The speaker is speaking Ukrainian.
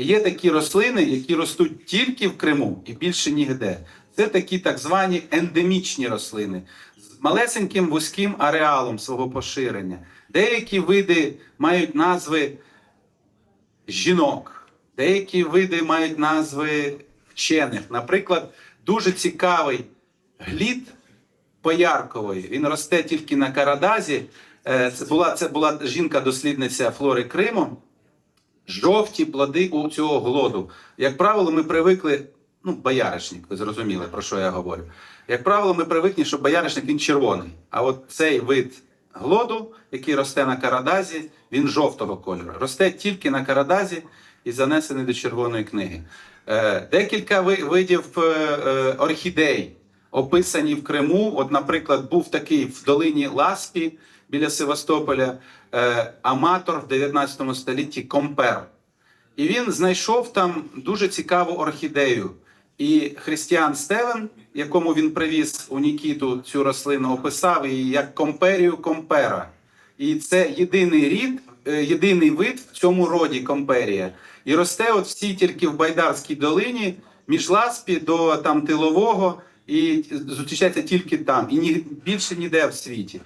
І є такі рослини, які ростуть тільки в Криму і більше ніде. Це такі так звані ендемічні рослини з малесеньким вузьким ареалом свого поширення. Деякі види мають назви жінок, деякі види мають назви вчених. Наприклад, дуже цікавий глід поярковий. Він росте тільки на Карадазі. Е, Це була, це була жінка-дослідниця флори Криму. Жовті плоди у цього глоду. Як правило, ми привикли. Ну, бояришник, ви зрозуміли, про що я говорю. Як правило, ми привикні, що бояришник він червоний. А от цей вид глоду, який росте на Карадазі, він жовтого кольору. Росте тільки на Карадазі і занесений до Червоної книги. Е, декілька ви- видів е, е, орхідей описані в Криму. От, наприклад, був такий в долині Ласпі біля Севастополя е, аматор в 19 столітті Компер. І він знайшов там дуже цікаву орхідею. І Христіан Стевен, якому він привіз у Нікіту цю рослину, описав її як комперію компера. І це єдиний рід, е, єдиний вид в цьому роді комперія. І росте от всі тільки в Байдарській долині, між Ласпі до там тилового, і зустрічається тільки там, і ні, більше ніде в світі.